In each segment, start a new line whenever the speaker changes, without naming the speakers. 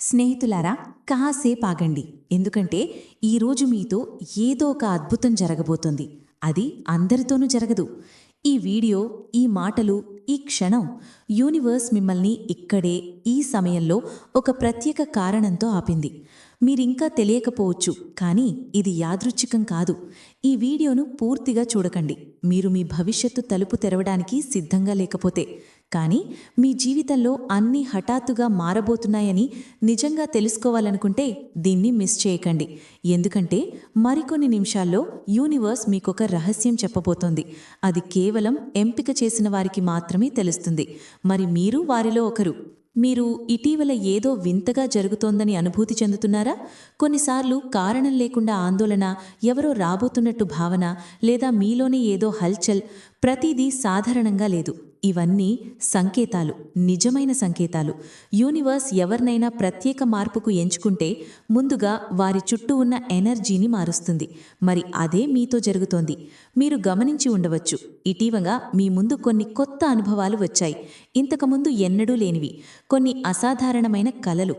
స్నేహితులారా కాసేపు ఆగండి ఎందుకంటే ఈరోజు మీతో ఏదో ఒక అద్భుతం జరగబోతుంది. అది అందరితోనూ జరగదు. ఈ వీడియో ఈ మాటలు ఈ క్షణం యూనివర్స్ మిమ్మల్ని ఇక్కడే ఈ సమయంలో ఒక ప్రత్యేక కారణంతో ఆపింది. మీరింకా తెలియకపోవచ్చు కానీ ఇది యాదృచ్ఛికం కాదు. ఈ వీడియోను పూర్తిగా చూడకండి. మీరు మీ భవిష్యత్తు తలుపు తెరవడానికి సిద్ధంగా లేకపోతే కానీ మీ జీవితంలో అన్నీ హఠాత్తుగా మారబోతున్నాయని నిజంగా తెలుసుకోవాలనుకుంటే దీన్ని మిస్ చేయకండి. ఎందుకంటే మరికొన్ని నిమిషాల్లో యూనివర్స్ మీకొక రహస్యం చెప్పబోతోంది. అది కేవలం ఎంపిక చేసిన వారికి మాత్రమే తెలుస్తుంది. మరి మీరు వారిలో ఒకరు. మీరు ఇటీవల ఏదో వింతగా జరుగుతోందని అనుభూతి చెందుతున్నారా? కొన్నిసార్లు కారణం లేకుండా ఆందోళన ఎవరో రాబోతున్నట్టు భావన లేదా మీలోనే ఏదో హల్చల్ ప్రతిదీ సాధారణంగా లేదు. ఇవన్నీ సంకేతాలు నిజమైన సంకేతాలు. యూనివర్స్ ఎవరినైనా ప్రత్యేక మార్పుకు ఎంచుకుంటే ముందుగా వారి చుట్టూ ఉన్న ఎనర్జీని మారుస్తుంది. మరి అదే మీతో జరుగుతోంది. మీరు గమనించి ఉండవచ్చు. ఇటీవగా మీ ముందు కొన్ని కొత్త అనుభవాలు వచ్చాయి. ఇంతకుముందు ఎన్నడూ లేనివి. కొన్ని అసాధారణమైన కలలు.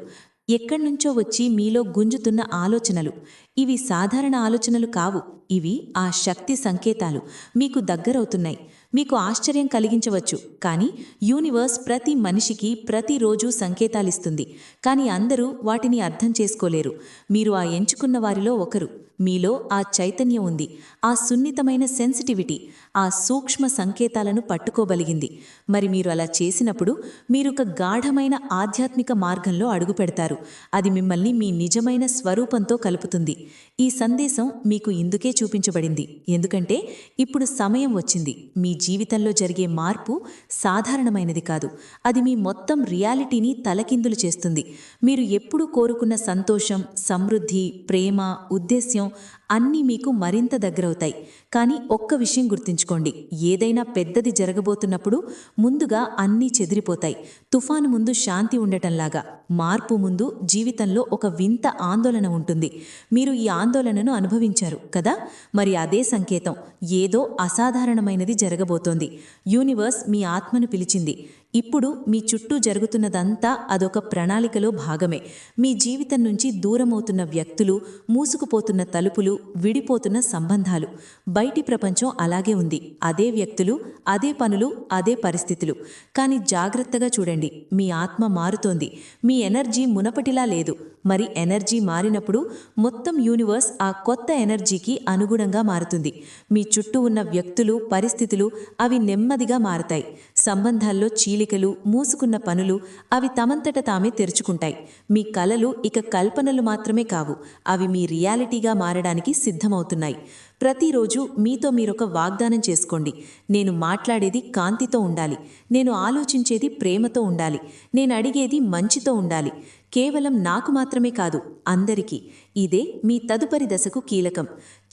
ఎక్కడ్నుంచో వచ్చి మీలో గుంజుతున్న ఆలోచనలు. ఇవి సాధారణ ఆలోచనలు కావు. ఇవి ఆ శక్తి సంకేతాలు. మీకు దగ్గరవుతున్నాయి. మీకు ఆశ్చర్యం కలిగించవచ్చు. కానీ యూనివర్స్ ప్రతి మనిషికి ప్రతిరోజు సంకేతాలిస్తుంది. కానీ అందరూ వాటిని అర్థం చేసుకోలేరు. మీరు ఆ ఎంచుకున్న వారిలో ఒకరు. మీలో ఆ చైతన్యం ఉంది. ఆ సున్నితమైన సెన్సిటివిటీ ఆ సూక్ష్మ సంకేతాలను పట్టుకోగలిగింది మరి మీరు అలా చేసినప్పుడు మీరొక గాఢమైన ఆధ్యాత్మిక మార్గంలో అడుగుపెడతారు. అది మిమ్మల్ని మీ నిజమైన స్వరూపంతో కలుపుతుంది. ఈ సందేశం మీకు ఇందుకే చూపించబడింది. ఎందుకంటే ఇప్పుడు సమయం వచ్చింది. మీ జీవితంలో జరిగే మార్పు సాధారణమైనది కాదు. అది మీ మొత్తం రియాలిటీని తలకిందులు చేస్తుంది. మీరు ఎప్పుడూ కోరుకున్న సంతోషం సమృద్ధి ప్రేమ ఉద్దేశ్యం అన్నీ మీకు మరింత దగ్గరవుతాయి. కానీ ఒక్క విషయం గుర్తుంచుకోండి. ఏదైనా పెద్దది జరగబోతున్నప్పుడు ముందుగా అన్నీ చెదిరిపోతాయి. తుఫాను ముందు శాంతి ఉండటంలాగా. మార్పు ముందు జీవితంలో ఒక వింత ఆందోళన ఉంటుంది. మీరు ఈ ఆందోళనను అనుభవించారు కదా? మరి అదే సంకేతం. ఏదో అసాధారణమైనది జరగబోతోంది. యూనివర్స్ మీ ఆత్మను పిలిచింది. ఇప్పుడు మీ చుట్టూ జరుగుతున్నదంతా అదొక ప్రణాళికలో భాగమే. మీ జీవితం నుంచి దూరమవుతున్న వ్యక్తులు మూసుకుపోతున్న తలుపులు విడిపోతున్న సంబంధాలు. బయటి ప్రపంచం అలాగే ఉంది. అదే వ్యక్తులు అదే పనులు అదే పరిస్థితులు. కానీ జాగ్రత్తగా చూడండి. మీ ఆత్మ మారుతోంది. మీ ఎనర్జీ మునపటిలా లేదు. మరి ఎనర్జీ మారినప్పుడు మొత్తం యూనివర్స్ ఆ కొత్త ఎనర్జీకి అనుగుణంగా మారుతుంది. మీ చుట్టూ ఉన్న వ్యక్తులు పరిస్థితులు అవి నెమ్మదిగా మారతాయి. సంబంధాల్లో చీలి చీలికలు మూసుకున్న పనులు అవి తమంతట తామే తెరుచుకుంటాయి. మీ కలలు ఇక కల్పనలు మాత్రమే కావు. అవి మీ రియాలిటీగా మారడానికి సిద్ధమవుతున్నాయి. ప్రతిరోజు మీతో మీరొక వాగ్దానం చేసుకోండి. నేను మాట్లాడేది కాంతితో ఉండాలి. నేను ఆలోచించేది ప్రేమతో ఉండాలి. నేను అడిగేది మంచితో ఉండాలి. కేవలం నాకు మాత్రమే కాదు అందరికీ. ఇదే మీ తదుపరి దశకు కీలకం.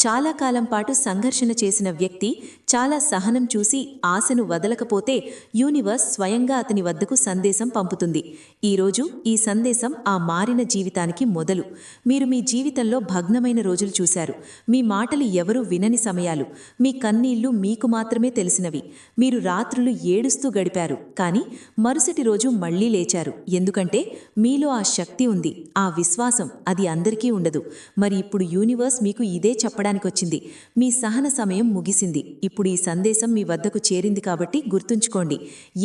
చాలా కాలం పాటు సంఘర్షణ చేసిన వ్యక్తి చాలా సహనం చూసి ఆశను వదలకపోతే యూనివర్స్ స్వయంగా అతని వద్దకు సందేశం పంపుతుంది. ఈరోజు ఈ సందేశం ఆ మారిన జీవితానికి మొదలు. మీరు మీ జీవితంలో భగ్నమైన రోజులు చూశారు. మీ మాటలు ఎవరూ వినని సమయాలు. మీ కన్నీళ్ళు మీకు మాత్రమే తెలిసినవి. మీరు రాత్రులు ఏడుస్తూ గడిపారు. కానీ మరుసటి రోజు మళ్ళీ లేచారు. ఎందుకంటే మీలో ఆ శక్తి ఉంది. ఆ విశ్వాసం అది అందరికీ ఉండదు. మరి ఇప్పుడు యూనివర్స్ మీకు ఇదే చెప్పడానికొచ్చింది మీ సహన సమయం ముగిసింది. ఇప్పుడు ఈ సందేశం మీ వద్దకు చేరింది కాబట్టి గుర్తుంచుకోండి.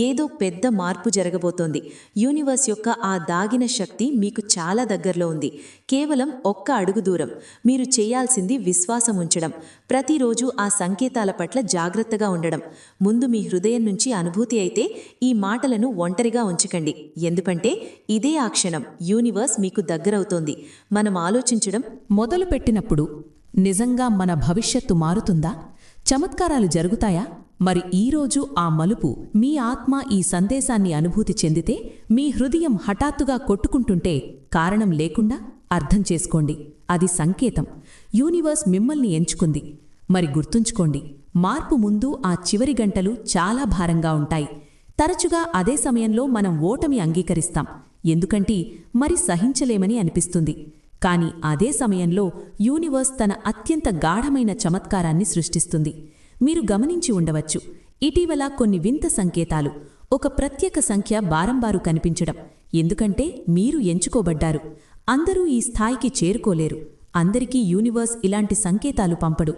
ఏదో పెద్ద మార్పు జరగబోతోంది. యూనివర్స్ యొక్క ఆ దాగిన శక్తి మీకు చాలా దగ్గరలో ఉంది. కేవలం ఒక్క అడుగు దూరం. మీరు చేయాల్సింది విశ్వాసం ఉంచడం. ప్రతిరోజు ఆ సంకేతాల పట్ల జాగ్రత్తగా ఉండడం. ముందు మీ హృదయం నుంచి అనుభూతి అయితే ఈ మాటలను ఒంటరిగా ఉంచకండి. ఎందుకంటే ఇదే ఆ క్షణం యూనివర్స్ మీకు దగ్గరవుతోంది. మనం ఆలోచించడం
మొదలుపెట్టినప్పుడు నిజంగా మన భవిష్యత్తు మారుతుందా? చమత్కారాలు జరుగుతాయా? మరి ఈరోజు ఆ మలుపు మీ ఆత్మ ఈ సందేశాన్ని అనుభూతి చెందితే మీ హృదయం హఠాత్తుగా కొట్టుకుంటుంటే కారణం లేకుండా అర్థం చేసుకోండి. అది సంకేతం. యూనివర్స్ మిమ్మల్ని ఎంచుకుంది. మరి గుర్తుంచుకోండి మార్పు ముందు ఆ చివరి గంటలు చాలా భారంగా ఉంటాయి. తరచుగా అదే సమయంలో మనం ఓటమి అంగీకరిస్తాం. ఎందుకంటే మరి సహించలేమని అనిపిస్తుంది. కాని అదే సమయంలో యూనివర్స్ తన అత్యంత గాఢమైన చమత్కారాన్ని సృష్టిస్తుంది. మీరు గమనించి ఉండవచ్చు. ఇటీవల కొన్ని వింత సంకేతాలు ఒక ప్రత్యేక సంఖ్య బారంబారు కనిపించడం ఎందుకంటే మీరు ఎంచుకోబడ్డారు. అందరూ ఈ స్థాయికి చేరుకోలేరు. అందరికీ యూనివర్స్ ఇలాంటి సంకేతాలు పంపడు.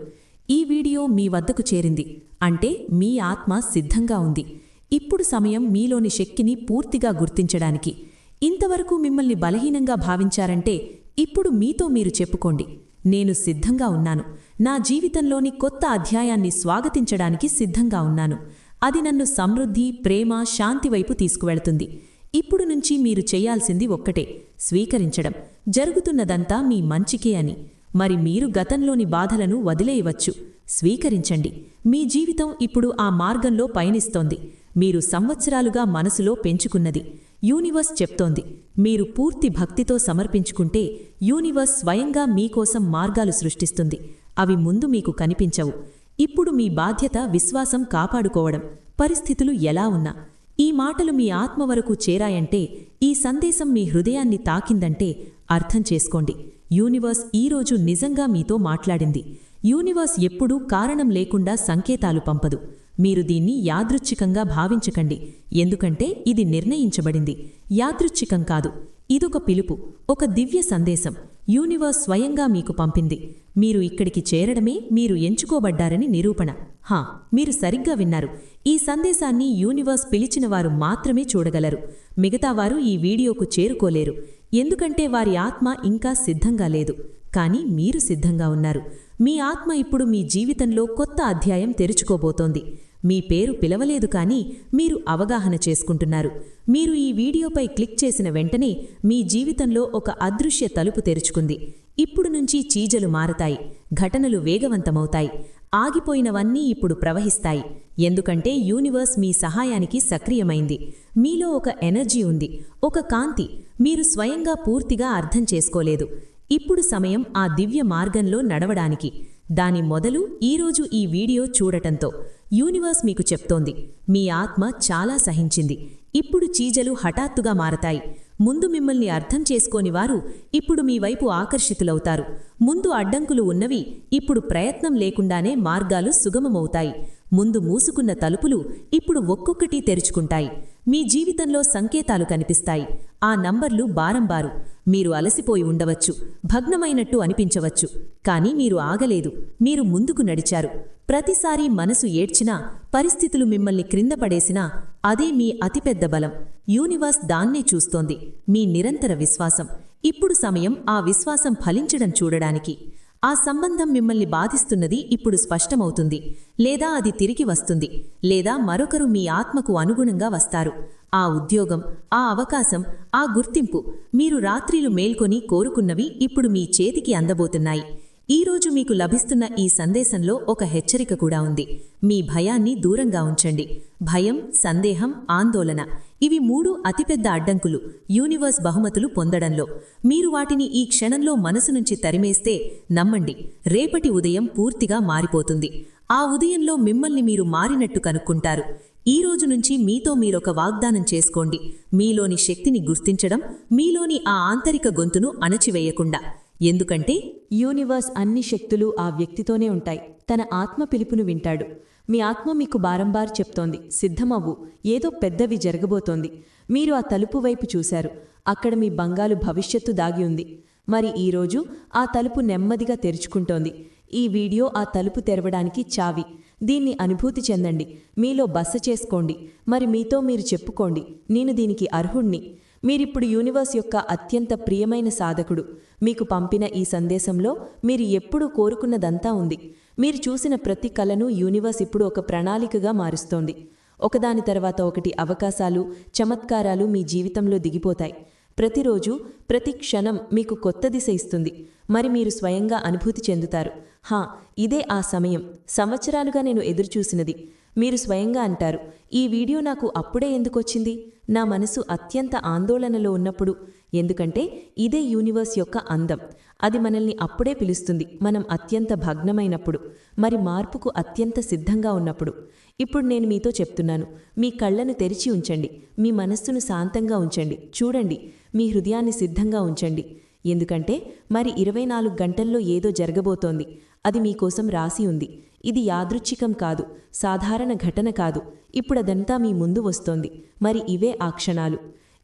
ఈ వీడియో మీ వద్దకు చేరింది. అంటే మీ ఆత్మ సిద్ధంగా ఉంది. ఇప్పుడు సమయం మీలోని శక్తిని పూర్తిగా గుర్తించడానికి. ఇంతవరకు మిమ్మల్ని బలహీనంగా భావించారంటే ఇప్పుడు మీతో మీరు చెప్పుకోండి. నేను సిద్ధంగా ఉన్నాను. నా జీవితంలోని కొత్త అధ్యాయాన్ని స్వాగతించడానికి సిద్ధంగా ఉన్నాను. అది నన్ను సమృద్ధి ప్రేమ శాంతి వైపు తీసుకువెళుతుంది. ఇప్పుడు నుంచి మీరు చేయాల్సింది ఒక్కటే స్వీకరించడం. జరుగుతున్నదంతా మీ మంచికే అని. మరి మీరు గతంలోని బాధలను వదిలేయవచ్చు. స్వీకరించండి. మీ జీవితం ఇప్పుడు ఆ మార్గంలో పయనిస్తోంది. మీరు సంవత్సరాలుగా మనసులో పెంచుకున్నది. యూనివర్స్ చెప్తోంది. మీరు పూర్తి భక్తితో సమర్పించుకుంటే యూనివర్స్ స్వయంగా మీకోసం మార్గాలు సృష్టిస్తుంది. అవి ముందు మీకు కనిపించవు. ఇప్పుడు మీ బాధ్యత విశ్వాసం కాపాడుకోవడం. పరిస్థితులు ఎలా ఉన్నా. ఈ మాటలు మీ ఆత్మ వరకు చేరాయంటే ఈ సందేశం మీ హృదయాన్ని తాకిందంటే అర్థం చేసుకోండి. యూనివర్స్ ఈరోజు నిజంగా మీతో మాట్లాడింది. యూనివర్స్ ఎప్పుడూ కారణం లేకుండా సంకేతాలు పంపదు. మీరు దీన్ని యాదృచ్ఛికంగా భావించకండి. ఎందుకంటే ఇది నిర్ణయించబడింది. యాదృచ్ఛికం కాదు. ఇదొక పిలుపు ఒక దివ్య సందేశం. యూనివర్స్ స్వయంగా మీకు పంపింది. మీరు ఇక్కడికి చేరడమే మీరు ఎంచుకోబడ్డారని నిరూపణ. హా మీరు సరిగ్గా విన్నారు. ఈ సందేశాన్ని యూనివర్స్ పిలిచిన వారు మాత్రమే చూడగలరు. మిగతావారు ఈ వీడియోకు చేరుకోలేరు. ఎందుకంటే వారి ఆత్మ ఇంకా సిద్ధంగా లేదు. కానీ మీరు సిద్ధంగా ఉన్నారు. మీ ఆత్మ ఇప్పుడు మీ జీవితంలో కొత్త అధ్యాయం తెరుచుకోబోతోంది. మీ పేరు పిలవలేదు కానీ మీరు అవగాహన చేసుకుంటున్నారు. మీరు ఈ వీడియోపై క్లిక్ చేసిన వెంటనే మీ జీవితంలో ఒక అదృశ్య తలుపు తెరుచుకుంది. ఇప్పుడు నుంచి చీజలు మారతాయి ఘటనలు వేగవంతమవుతాయి ఆగిపోయినవన్నీ ఇప్పుడు ప్రవహిస్తాయి. ఎందుకంటే యూనివర్స్ మీ సహాయానికి సక్రియమైంది. మీలో ఒక ఎనర్జీ ఉంది ఒక కాంతి మీరు స్వయంగా పూర్తిగా అర్థం చేసుకోలేదు. ఇప్పుడు సమయం ఆ దివ్య మార్గంలో నడవడానికి. దాని మొదలు ఈరోజు ఈ వీడియో చూడటంతో. యూనివర్స్ మీకు చెప్తోంది. మీ ఆత్మ చాలా సహించింది. ఇప్పుడు చీజలు హఠాత్తుగా మారతాయి. ముందు మిమ్మల్ని అర్థం చేసుకోని వారు ఇప్పుడు మీ వైపు ఆకర్షితులవుతారు. ముందు అడ్డంకులు ఉన్నవి ఇప్పుడు ప్రయత్నం లేకుండానే మార్గాలు సుగమమవుతాయి. ముందు మూసుకున్న తలుపులు ఇప్పుడు ఒక్కొక్కటి తెరుచుకుంటాయి. మీ జీవితంలో సంకేతాలు కనిపిస్తాయి. ఆ నంబర్లు బారంబారు. మీరు అలసిపోయి ఉండవచ్చు. భగ్నమైనట్టు అనిపించవచ్చు. కానీ మీరు ఆగలేదు. మీరు ముందుకు నడిచారు. ప్రతిసారీ మనసు ఏడ్చినా పరిస్థితులు మిమ్మల్ని క్రింద పడేసినా అదే మీ అతిపెద్ద బలం. యూనివర్స్ దాన్నే చూస్తోంది. మీ నిరంతర విశ్వాసం. ఇప్పుడు సమయం ఆ విశ్వాసం ఫలించడం చూడడానికి. ఆ సంబంధం మిమ్మల్ని బాధిస్తున్నది ఇప్పుడు స్పష్టమవుతుంది. లేదా అది తిరిగి వస్తుంది. లేదా మరొకరు మీ ఆత్మకు అనుగుణంగా వస్తారు. ఆ ఉద్యోగం ఆ అవకాశం ఆ గుర్తింపు మీరు రాత్రిలు మేల్కొని కోరుకున్నవి ఇప్పుడు మీ చేతికి అందబోతున్నాయి. ఈరోజు మీకు లభిస్తున్న ఈ సందేశంలో ఒక హెచ్చరిక కూడా ఉంది. మీ భయాన్ని దూరంగా ఉంచండి. భయం సందేహం ఆందోళన ఇవి మూడు అతిపెద్ద అడ్డంకులు యూనివర్స్ బహుమతులు పొందడంలో. మీరు వాటిని ఈ క్షణంలో మనసు నుంచి తరిమేస్తే నమ్మండి రేపటి ఉదయం పూర్తిగా మారిపోతుంది. ఆ ఉదయంలో మిమ్మల్ని మీరు మారినట్టు కనుక్కుంటారు. ఈ రోజు నుంచి మీతో మీరొక వాగ్దానం చేసుకోండి. మీలోని శక్తిని గుర్తించడం మీలోని ఆ ఆంతరిక గొంతును అణచివేయకుండా. ఎందుకంటే
యూనివర్స్ అన్ని శక్తులు ఆ వ్యక్తితోనే ఉంటాయి. తన ఆత్మ పిలుపును వింటాడు. మీ ఆత్మ మీకు బారంబార్ చెప్తోంది. సిద్ధమవ్వు. ఏదో పెద్దవి జరగబోతోంది. మీరు ఆ తలుపు వైపు చూశారు. అక్కడ మీ బంగాలు భవిష్యత్తు దాగి ఉంది. మరి ఈరోజు ఆ తలుపు నెమ్మదిగా తెరుచుకుంటోంది. ఈ వీడియో ఆ తలుపు తెరవడానికి చావి. దీన్ని అనుభూతి చెందండి. మీలో బస చేసుకోండి. మరి మీతో మీరు చెప్పుకోండి. నేను దీనికి అర్హుణ్ణి. మీరిప్పుడు యూనివర్స్ యొక్క అత్యంత ప్రియమైన సాధకుడు. మీకు పంపిన ఈ సందేశంలో మీరు ఎప్పుడూ కోరుకున్నదంతా ఉంది. మీరు చూసిన ప్రతి కలను యూనివర్స్ ఇప్పుడు ఒక ప్రణాళికగా మారుస్తోంది. ఒకదాని తర్వాత ఒకటి అవకాశాలు చమత్కారాలు మీ జీవితంలో దిగిపోతాయి. ప్రతిరోజు ప్రతి క్షణం మీకు కొత్త దిశ ఇస్తుంది. మరి మీరు స్వయంగా అనుభూతి చెందుతారు. హా ఇదే ఆ సమయం. సంవత్సరాలుగా నేను ఎదురుచూసినది. మీరు స్వయంగా అంటారు ఈ వీడియో నాకు అప్పుడే ఎందుకొచ్చింది? నా మనసు అత్యంత ఆందోళనలో ఉన్నప్పుడు. ఎందుకంటే ఇదే యూనివర్స్ యొక్క అందం. అది మనల్ని అప్పుడే పిలుస్తుంది. మనం అత్యంత భగ్నమైనప్పుడు. మరి మార్పుకు అత్యంత సిద్ధంగా ఉన్నప్పుడు. ఇప్పుడు నేను మీతో చెప్తున్నాను. మీ కళ్ళను తెరిచి ఉంచండి. మీ మనస్సును శాంతంగా ఉంచండి. చూడండి. మీ హృదయాన్ని సిద్ధంగా ఉంచండి. ఎందుకంటే మరి ఇరవై నాలుగు గంటల్లో ఏదో జరగబోతోంది. అది మీకోసం రాసి ఉంది. ఇది యాదృచ్ఛికం కాదు సాధారణ ఘటన కాదు. ఇప్పుడదంతా మీ ముందు వస్తోంది. మరి ఇవే ఆ క్షణాలు.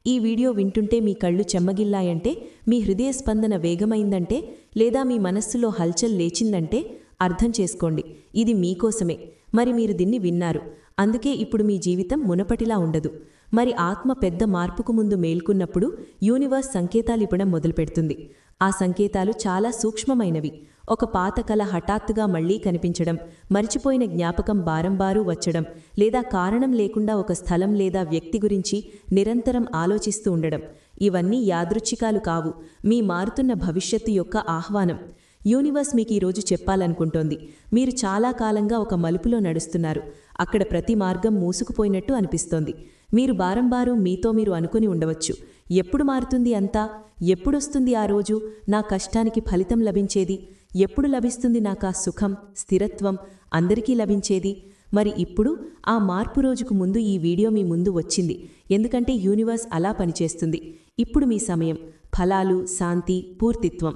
ఈ వీడియో వింటుంటే మీ కళ్ళు చెమ్మగిల్లాయంటే మీ హృదయ స్పందన వేగమైందంటే లేదా మీ మనస్సులో హల్చల్ లేచిందంటే అర్థం చేసుకోండి. ఇది మీకోసమే. మరి మీరు దీన్ని విన్నారు. అందుకే ఇప్పుడు మీ జీవితం మునపటిలా ఉండదు. మరి ఆత్మ పెద్ద మార్పుకు ముందు మేల్కున్నప్పుడు యూనివర్స్ సంకేతాలు ఇవ్వడం మొదలుపెడుతుంది. ఆ సంకేతాలు చాలా సూక్ష్మమైనవి. ఒక పాత కళ హఠాత్తుగా మళ్ళీ కనిపించడం మరిచిపోయిన జ్ఞాపకం బారంబారు వచ్చడం లేదా కారణం లేకుండా ఒక స్థలం లేదా వ్యక్తి గురించి నిరంతరం ఆలోచిస్తూ ఉండడం. ఇవన్నీ యాదృచ్ఛికాలు కావు. మీ మారుతున్న భవిష్యత్తు యొక్క ఆహ్వానం. యూనివర్స్ మీకు ఈరోజు చెప్పాలనుకుంటోంది. మీరు చాలా కాలంగా ఒక మలుపులో నడుస్తున్నారు. అక్కడ ప్రతి మార్గం మూసుకుపోయినట్టు అనిపిస్తోంది. మీరు బారంబారు మీతో మీరు అనుకుని ఉండవచ్చు. ఎప్పుడు మారుతుంది అంతా? ఎప్పుడొస్తుంది ఆ రోజు? నా కష్టానికి ఫలితం లభించేది? ఎప్పుడు లభిస్తుంది నాకు ఆ సుఖం స్థిరత్వం అందరికీ లభించేది? మరి ఇప్పుడు ఆ మార్పు రోజుకు ముందు ఈ వీడియో మీ ముందు వచ్చింది. ఎందుకంటే యూనివర్స్ అలా పనిచేస్తుంది. ఇప్పుడు మీ సమయం. ఫలాలు శాంతి పూర్తిత్వం.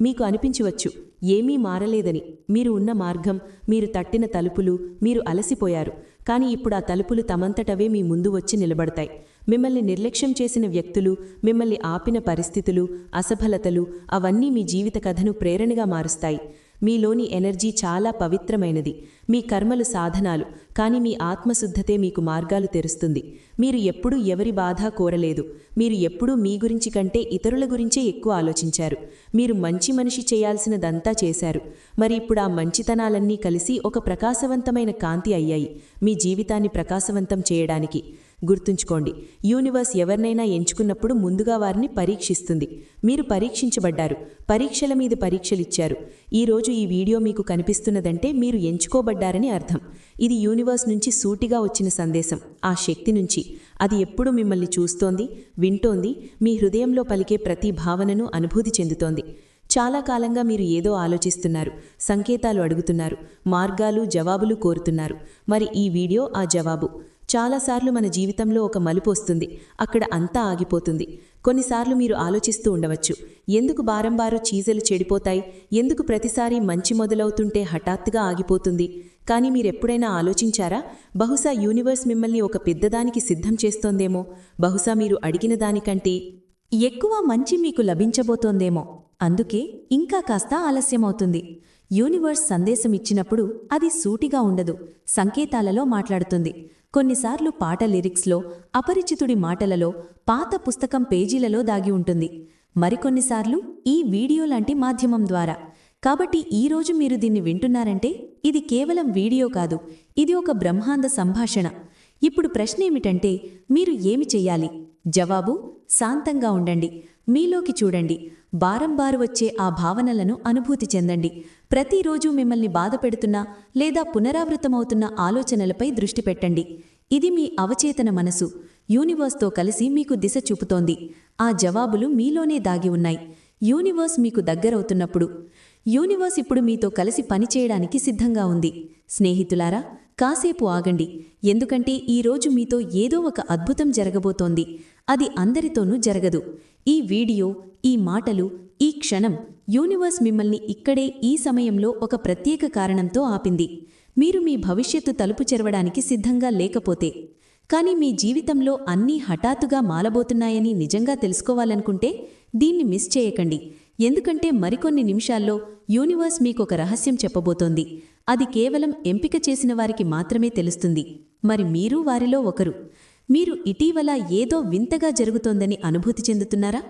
మీకు అనిపించవచ్చు ఏమీ మారలేదని. మీరు ఉన్న మార్గం మీరు తట్టిన తలుపులు మీరు అలసిపోయారు. కానీ ఇప్పుడు ఆ తలుపులు తమంతటవే మీ ముందు వచ్చి నిలబడతాయి. మిమ్మల్ని నిర్లక్ష్యం చేసిన వ్యక్తులు మిమ్మల్ని ఆపిన పరిస్థితులు అసఫలతలు అవన్నీ మీ జీవిత కథను ప్రేరణగా మారుస్తాయి. మీలోని ఎనర్జీ చాలా పవిత్రమైనది. మీ కర్మలు సాధనాలు కానీ మీ ఆత్మశుద్ధతే మీకు మార్గాలు తెరుస్తుంది. మీరు ఎప్పుడూ ఎవరి బాధ కోరలేదు. మీరు ఎప్పుడూ మీ గురించి కంటే ఇతరుల గురించే ఎక్కువ ఆలోచించారు. మీరు మంచి మనిషి చేయాల్సినదంతా చేశారు. మరి ఇప్పుడు ఆ మంచితనాలన్నీ కలిసి ఒక ప్రకాశవంతమైన కాంతి అయ్యాయి. మీ జీవితాన్ని ప్రకాశవంతం చేయడానికి. గుర్తుంచుకోండి. యూనివర్స్ ఎవరినైనా ఎంచుకున్నప్పుడు ముందుగా వారిని పరీక్షిస్తుంది. మీరు పరీక్షించబడ్డారు. పరీక్షల మీద పరీక్షలిచ్చారు. ఈరోజు ఈ వీడియో మీకు కనిపిస్తున్నదంటే మీరు ఎంచుకోబడ్డారని అర్థం. ఇది యూనివర్స్ నుంచి సూటిగా వచ్చిన సందేశం. ఆ శక్తి నుంచి. అది ఎప్పుడు మిమ్మల్ని చూస్తోంది వింటోంది మీ హృదయంలో పలికే ప్రతి భావనను అనుభూతి చెందుతోంది. చాలా కాలంగా మీరు ఏదో ఆలోచిస్తున్నారు సంకేతాలు అడుగుతున్నారు మార్గాలు జవాబులు కోరుతున్నారు. మరి ఈ వీడియో ఆ జవాబు. చాలాసార్లు మన జీవితంలో ఒక మలుపు వస్తుంది. అక్కడ అంతా ఆగిపోతుంది. కొన్నిసార్లు మీరు ఆలోచిస్తూ ఉండవచ్చు. ఎందుకు బారంబారు చీజలు చెడిపోతాయి? ఎందుకు ప్రతిసారి మంచి మొదలవుతుంటే హఠాత్తుగా ఆగిపోతుంది? కానీ మీరెప్పుడైనా ఆలోచించారా? బహుశా యూనివర్స్ మిమ్మల్ని ఒక పెద్దదానికి సిద్ధం చేస్తోందేమో? బహుశా మీరు అడిగిన దానికంటే
ఎక్కువ మంచి మీకు లభించబోతోందేమో? అందుకే ఇంకా కాస్త ఆలస్యమవుతుంది. యూనివర్స్ సందేశం ఇచ్చినప్పుడు అది సూటిగా ఉండదు. సంకేతాలలో మాట్లాడుతుంది. కొన్నిసార్లు పాట లిరిక్స్లో అపరిచితుడి మాటలలో పాత పుస్తకం పేజీలలో దాగి ఉంటుంది. మరికొన్నిసార్లు ఈ వీడియో లాంటి మాధ్యమం ద్వారా. కాబట్టి ఈరోజు మీరు దీన్ని వింటున్నారంటే ఇది కేవలం వీడియో కాదు ఇది ఒక బ్రహ్మాండ సంభాషణ. ఇప్పుడు ప్రశ్న ఏమిటంటే మీరు ఏమి చెయ్యాలి? జవాబు శాంతంగా ఉండండి. మీలోకి చూడండి. బారంబారు వచ్చే ఆ భావనలను అనుభూతి చెందండి. ప్రతిరోజు మిమ్మల్ని బాధపెడుతున్న లేదా పునరావృతమవుతున్న ఆలోచనలపై దృష్టి పెట్టండి. ఇది మీ అవచేతన మనసు. యూనివర్స్తో కలిసి మీకు దిశ చూపుతోంది. ఆ జవాబులు మీలోనే దాగి ఉన్నాయి. యూనివర్స్ మీకు దగ్గరవుతున్నప్పుడు. యూనివర్స్ ఇప్పుడు మీతో కలిసి పనిచేయడానికి సిద్ధంగా ఉంది. స్నేహితులారా కాసేపు ఆగండి. ఎందుకంటే ఈరోజు మీతో ఏదో ఒక అద్భుతం జరగబోతోంది. అది అందరితోనూ జరగదు. ఈ వీడియో ఈ మాటలు ఈ క్షణం యూనివర్స్ మిమ్మల్ని ఇక్కడే ఈ సమయంలో ఒక ప్రత్యేక కారణంతో ఆపింది. మీరు మీ భవిష్యత్తు తలుపు చెరవడానికి సిద్ధంగా లేకపోతే. కానీ మీ జీవితంలో అన్నీ హఠాత్తుగా మాలబోతున్నాయని నిజంగా తెలుసుకోవాలనుకుంటే దీన్ని మిస్ చేయకండి. ఎందుకంటే మరికొన్ని నిమిషాల్లో యూనివర్స్ మీకొక రహస్యం చెప్పబోతోంది. అది కేవలం ఎంపిక చేసిన వారికి మాత్రమే తెలుస్తుంది. మరి మీరు వారిలో ఒకరు. మీరు ఇటీవల ఏదో వింతగా జరుగుతోందని అనుభూతి చెందుతున్నారా?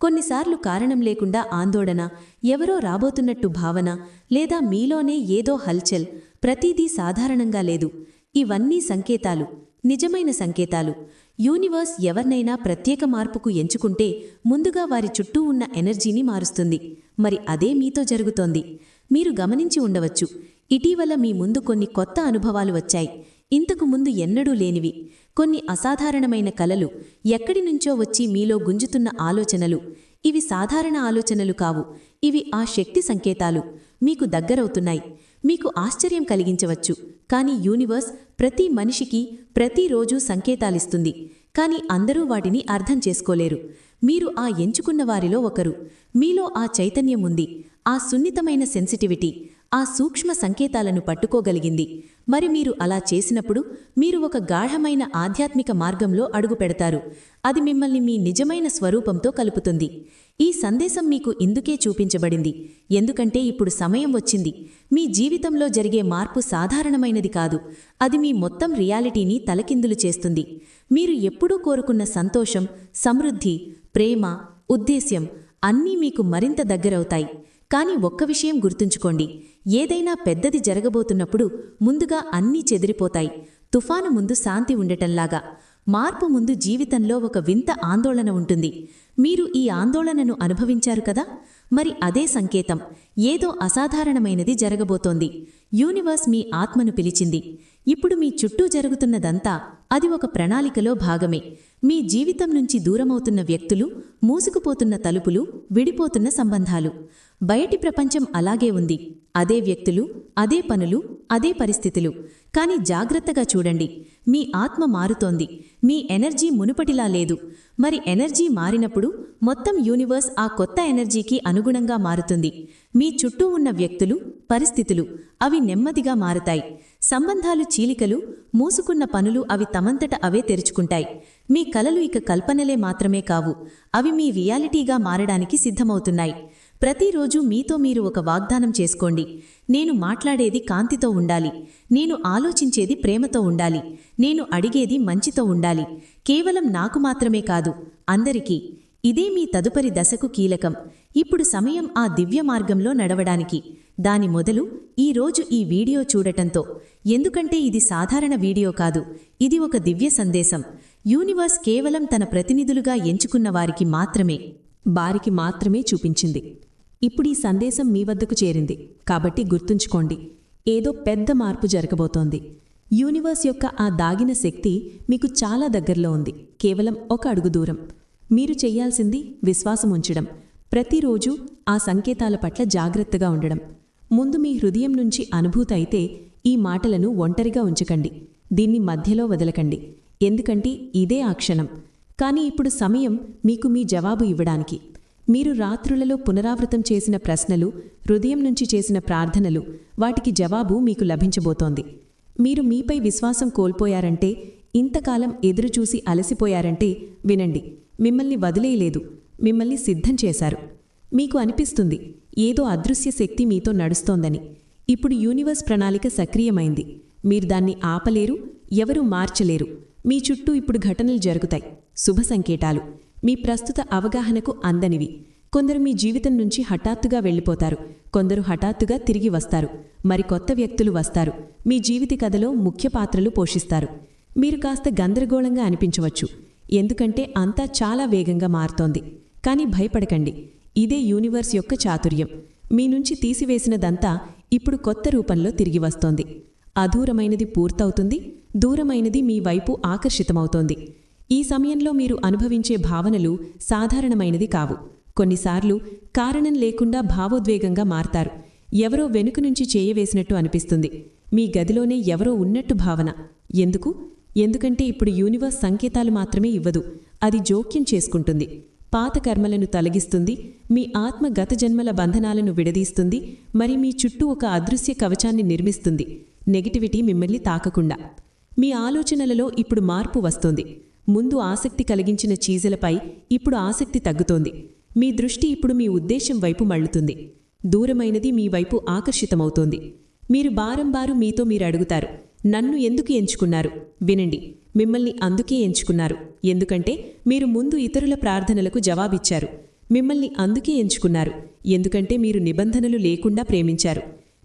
కొన్నిసార్లు కారణం లేకుండా ఆందోళన ఎవరో రాబోతున్నట్టు భావన లేదా మీలోనే ఏదో హల్చల్ ప్రతిదీ సాధారణంగా లేదు. ఇవన్నీ సంకేతాలు నిజమైన సంకేతాలు. యూనివర్స్ ఎవరినైనా ప్రత్యేక మార్పుకు ఎంచుకుంటే ముందుగా వారి చుట్టూ ఉన్న ఎనర్జీని మారుస్తుంది. మరి అదే మీతో జరుగుతోంది. మీరు గమనించి ఉండవచ్చు. ఇటీవల మీ ముందు కొన్ని కొత్త అనుభవాలు వచ్చాయి. ఇంతకు ముందు ఎన్నడూ లేనివి. కొన్ని అసాధారణమైన కలలు ఎక్కడి నుంచో వచ్చి మీలో గుంజుతున్న ఆలోచనలు. ఇవి సాధారణ ఆలోచనలు కావు. ఇవి ఆ శక్తి సంకేతాలు. మీకు దగ్గరవుతున్నాయి. మీకు ఆశ్చర్యం కలిగించవచ్చు. కానీ యూనివర్స్ ప్రతి మనిషికి ప్రతిరోజూ సంకేతాలిస్తుంది. కానీ అందరూ వాటిని అర్థం చేసుకోలేరు. మీరు ఆ ఎంచుకున్న వారిలో ఒకరు. మీలో ఆ చైతన్యం ఉంది. ఆ సున్నితమైన సెన్సిటివిటీ. ఆ సూక్ష్మ సంకేతాలను పట్టుకోగలిగింది. మరి మీరు అలా చేసినప్పుడు మీరు ఒక గాఢమైన ఆధ్యాత్మిక మార్గంలో అడుగుపెడతారు అది మిమ్మల్ని మీ నిజమైన స్వరూపంతో కలుపుతుంది. ఈ సందేశం మీకు ఇందుకే చూపించబడింది. ఎందుకంటే ఇప్పుడు సమయం వచ్చింది. మీ జీవితంలో జరిగే మార్పు సాధారణమైనది కాదు. అది మీ మొత్తం రియాలిటీని తలకిందులు చేస్తుంది. మీరు ఎప్పుడూ కోరుకున్న సంతోషం సమృద్ధి ప్రేమ ఉద్దేశ్యం అన్నీ మీకు మరింత దగ్గరవుతాయి. కానీ ఒక్క విషయం గుర్తుంచుకోండి. ఏదైనా పెద్దది జరగబోతున్నప్పుడు ముందుగా అన్నీ చెదిరిపోతాయి. తుఫాను ముందు శాంతి ఉండటంలాగా. మార్పు ముందు జీవితంలో ఒక వింత ఆందోళన ఉంటుంది. మీరు ఈ ఆందోళనను అనుభవించారు కదా? మరి అదే సంకేతం. ఏదో అసాధారణమైనది జరగబోతోంది. యూనివర్స్ మీ ఆత్మను పిలిచింది. ఇప్పుడు మీ చుట్టూ జరుగుతున్నదంతా అది ఒక ప్రణాళికలో భాగమే. మీ జీవితం నుంచి దూరమవుతున్న వ్యక్తులు మూసుకుపోతున్న తలుపులు విడిపోతున్న సంబంధాలు. బయటి ప్రపంచం అలాగే ఉంది. అదే వ్యక్తులు అదే పనులు అదే పరిస్థితులు. కాని జాగ్రత్తగా చూడండి. మీ ఆత్మ మారుతోంది. మీ ఎనర్జీ మునుపటిలా లేదు. మరి ఎనర్జీ మారినప్పుడు మొత్తం యూనివర్స్ ఆ కొత్త ఎనర్జీకి అనుగుణంగా మారుతుంది. మీ చుట్టూ ఉన్న వ్యక్తులు పరిస్థితులు అవి నెమ్మదిగా మారుతాయి. సంబంధాలు చీలికలు మూసుకున్న పనులు అవి తమంతట అవే తెరుచుకుంటాయి. మీ కలలు ఇక కల్పనలే మాత్రమే కావు. అవి మీ రియాలిటీగా మారడానికి సిద్ధమవుతున్నాయి. ప్రతిరోజు మీతో మీరు ఒక వాగ్దానం చేసుకోండి. నేను మాట్లాడేది కాంతితో ఉండాలి. నేను ఆలోచించేది ప్రేమతో ఉండాలి. నేను అడిగేది మంచితో ఉండాలి. కేవలం నాకు మాత్రమే కాదు అందరికీ. ఇదే మీ తదుపరి దశకు కీలకం. ఇప్పుడు సమయం ఆ దివ్య మార్గంలో నడవడానికి. దాని మొదలు ఈ రోజు ఈ వీడియో చూడటంతో. ఎందుకంటే ఇది సాధారణ వీడియో కాదు ఇది ఒక దివ్య సందేశం. యూనివర్స్ కేవలం తన ప్రతినిధులుగా ఎంచుకున్న వారికి మాత్రమే
వారికి మాత్రమే చూపించింది. ఇప్పుడు ఈ సందేశం మీ వద్దకు చేరింది. కాబట్టి గుర్తుంచుకోండి ఏదో పెద్ద మార్పు జరగబోతోంది. యూనివర్స్ యొక్క ఆ దాగిన శక్తి మీకు చాలా దగ్గరలో ఉంది కేవలం ఒక అడుగు దూరం. మీరు చెయ్యాల్సింది విశ్వాసం ఉంచడం ప్రతిరోజు ఆ సంకేతాల పట్ల జాగ్రత్తగా ఉండడం. ముందు మీ హృదయం నుంచి అనుభూతి అయితే ఈ మాటలను ఒంటరిగా ఉంచకండి దీన్ని మధ్యలో వదలకండి. ఎందుకంటే ఇదే ఆ క్షణం. కానీ ఇప్పుడు సమయం మీకు మీ జవాబు ఇవ్వడానికి. మీరు రాత్రులలో పునరావృతం చేసిన ప్రశ్నలు హృదయం నుంచి చేసిన ప్రార్థనలు వాటికి జవాబు మీకు లభించబోతోంది. మీరు మీపై విశ్వాసం కోల్పోయారంటే ఇంతకాలం ఎదురుచూసి అలసిపోయారంటే వినండి మిమ్మల్ని వదిలేయలేదు మిమ్మల్ని సిద్ధం చేశారు. మీకు అనిపిస్తుంది ఏదో అదృశ్య శక్తి మీతో నడుస్తోందని. ఇప్పుడు యూనివర్స్ ప్రణాళిక సక్రియమైంది. మీరు దాన్ని ఆపలేరు ఎవరూ మార్చలేరు. మీ చుట్టూ ఇప్పుడు ఘటనలు జరుగుతాయి. శుభ సంకేతాలు. మీ ప్రస్తుత అవగాహనకు అందనివి కొందరు మీ జీవితం నుంచి హఠాత్తుగా వెళ్ళిపోతారు. కొందరు హఠాత్తుగా తిరిగి వస్తారు. మరి కొత్త వ్యక్తులు వస్తారు. మీ జీవిత కథలో ముఖ్య పాత్రలు పోషిస్తారు. మీరు కాస్త గందరగోళంగా అనిపించవచ్చు. ఎందుకంటే అంతా చాలా వేగంగా మారుతోంది. కానీ భయపడకండి. ఇదే యూనివర్స్ యొక్క చాతుర్యం. మీ నుంచి తీసివేసినదంతా ఇప్పుడు కొత్త రూపంలో తిరిగి వస్తోంది. అధూరమైనది పూర్తవుతుంది. దూరమైనది మీ వైపు ఆకర్షితమవుతోంది. ఈ సమయంలో మీరు అనుభవించే భావనలు సాధారణమైనది కావు. కొన్నిసార్లు కారణం లేకుండా భావోద్వేగంగా మారతారు. ఎవరో వెనుక నుంచి చేయవేసినట్టు అనిపిస్తుంది. మీ గదిలోనే ఎవరో ఉన్నట్టు భావన. ఎందుకు? ఎందుకంటే ఇప్పుడు యూనివర్స్ సంకేతాలు మాత్రమే ఇవ్వదు. అది జోక్యం చేసుకుంటుంది. పాత కర్మలను తొలగిస్తుంది. మీ ఆత్మ గత జన్మల బంధనాలను విడదీస్తుంది. మరి మీ చుట్టూ ఒక అదృశ్య కవచాన్ని నిర్మిస్తుంది. నెగిటివిటీ మిమ్మల్ని తాకకుండా. మీ ఆలోచనలలో ఇప్పుడు మార్పు వస్తుంది. ముందు ఆసక్తి కలిగించిన చీజలపై ఇప్పుడు ఆసక్తి తగ్గుతోంది. మీ దృష్టి ఇప్పుడు మీ ఉద్దేశం వైపు మళ్ళుతుంది. దూరమైనది మీ వైపు ఆకర్షితమవుతోంది. మీరు బారంబారు మీతో మీరు అడుగుతారు నన్ను ఎందుకు ఎంచుకున్నారు? వినండి మిమ్మల్ని అందుకే ఎంచుకున్నారు. ఎందుకంటే మీరు ముందు ఇతరుల ప్రార్థనలకు జవాబిచ్చారు. మిమ్మల్ని అందుకే ఎంచుకున్నారు. ఎందుకంటే మీరు నిబంధనలు లేకుండా ప్రేమించారు.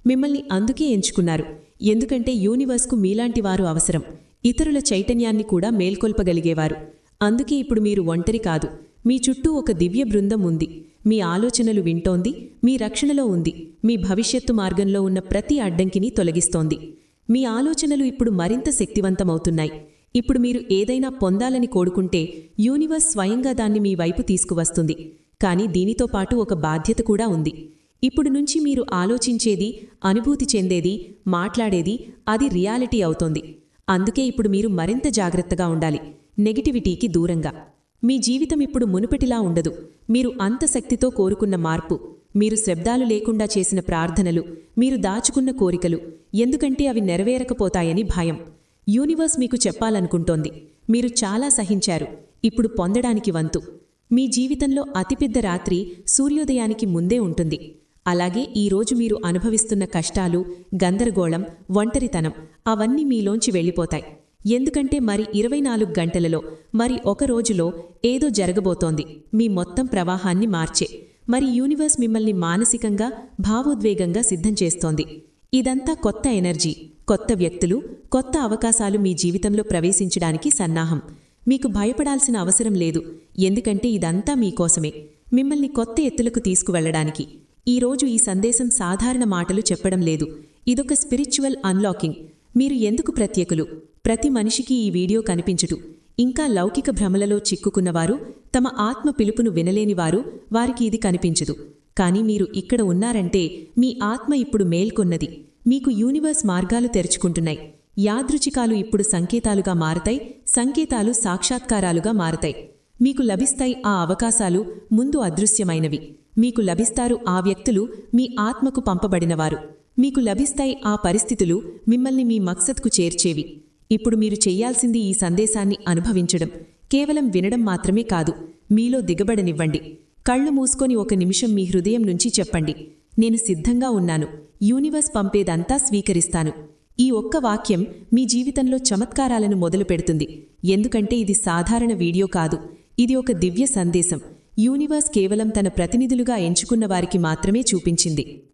మిమ్మల్ని అందుకే ఎంచుకున్నారు. ఎందుకంటే యూనివర్స్కు మీలాంటి వారు అవసరం. ఇతరుల చైతన్యాన్ని కూడా మేల్కొల్పగలిగేవారు. అందుకే ఇప్పుడు మీరు ఒంటరి కాదు. మీ చుట్టూ ఒక దివ్య బృందం ఉంది. మీ ఆలోచనలు వింటోంది. మీ రక్షణలో ఉంది. మీ భవిష్యత్తు మార్గంలో ఉన్న ప్రతి అడ్డంకిని తొలగిస్తోంది. మీ ఆలోచనలు ఇప్పుడు మరింత శక్తివంతమవుతున్నాయి. ఇప్పుడు మీరు ఏదైనా పొందాలని కోరుకుంటే యూనివర్స్ స్వయంగా దాన్ని మీ వైపు తీసుకువస్తుంది. కానీ దీనితో పాటు ఒక బాధ్యత కూడా ఉంది. ఇప్పుడు నుంచి మీరు ఆలోచించేది అనుభూతి చెందేది మాట్లాడేది అది రియాలిటీ అవుతోంది. అందుకే ఇప్పుడు మీరు మరింత జాగ్రత్తగా ఉండాలి. నెగిటివిటీకి దూరంగా. మీ జీవితం ఇప్పుడు మునుపటిలా ఉండదు. మీరు అంత శక్తితో కోరుకున్న మార్పు. మీరు శబ్దాలు లేకుండా చేసిన ప్రార్థనలు. మీరు దాచుకున్న కోరికలు. ఎందుకంటే అవి నెరవేరకపోతాయని భయం. యూనివర్స్ మీకు చెప్పాలనుకుంటోంది. మీరు చాలా సహించారు. ఇప్పుడు పొందడానికి వంతు. మీ జీవితంలో అతిపెద్ద రాత్రి సూర్యోదయానికి ముందే ఉంటుంది. అలాగే ఈరోజు మీరు అనుభవిస్తున్న కష్టాలు గందరగోళం ఒంటరితనం అవన్నీ మీలోంచి వెళ్ళిపోతాయి. ఎందుకంటే మరి ఇరవై నాలుగు గంటలలో మరి ఒక రోజులో ఏదో జరగబోతోంది. మీ మొత్తం ప్రవాహాన్ని మార్చే. మరి యూనివర్స్ మిమ్మల్ని మానసికంగా భావోద్వేగంగా సిద్ధం చేస్తోంది. ఇదంతా కొత్త ఎనర్జీ కొత్త వ్యక్తులు కొత్త అవకాశాలు మీ జీవితంలో ప్రవేశించడానికి సన్నాహం. మీకు భయపడాల్సిన అవసరం లేదు. ఎందుకంటే ఇదంతా మీకోసమే. మిమ్మల్ని కొత్త ఎత్తులకు తీసుకువెళ్ళడానికి ఈరోజు ఈ సందేశం సాధారణ మాటలు చెప్పడం లేదు. ఇదొక స్పిరిచువల్ అన్లాకింగ్. మీరు ఎందుకు ప్రత్యేకులు? ప్రతి మనిషికి ఈ వీడియో కనిపించుటు. ఇంకా లౌకిక భ్రమలలో చిక్కుకున్నవారు తమ ఆత్మ పిలుపును వినలేనివారు వారికి ఇది కనిపించదు. కానీ మీరు ఇక్కడ ఉన్నారంటే మీ ఆత్మ ఇప్పుడు మేల్కొన్నది. మీకు యూనివర్స్ మార్గాలు తెరుచుకుంటున్నాయి. యాదృచికాలు ఇప్పుడు సంకేతాలుగా మారతాయి సంకేతాలు సాక్షాత్కారాలుగా మారతాయి. మీకు లభిస్తాయి ఆ అవకాశాలు ముందు అదృశ్యమైనవి. మీకు లభిస్తారు ఆ వ్యక్తులు మీ ఆత్మకు పంపబడినవారు. మీకు లభిస్తాయి ఆ పరిస్థితులు మిమ్మల్ని మీ మక్సద్కు చేర్చేవి. ఇప్పుడు మీరు చెయ్యాల్సింది ఈ సందేశాన్ని అనుభవించడం. కేవలం వినడం మాత్రమే కాదు మీలో దిగబడనివ్వండి. కళ్ళు మూసుకొని ఒక నిమిషం మీ హృదయం నుంచి చెప్పండి. నేను సిద్ధంగా ఉన్నాను. యూనివర్స్ పంపేదంతా స్వీకరిస్తాను. ఈ ఒక్క వాక్యం మీ జీవితంలో చమత్కారాలను మొదలుపెడుతుంది. ఎందుకంటే ఇది సాధారణ వీడియో కాదు. ఇది ఒక దివ్య సందేశం. యూనివర్స్ కేవలం తన ప్రతినిధులుగా ఎంచుకున్న వారికి మాత్రమే చూపించింది.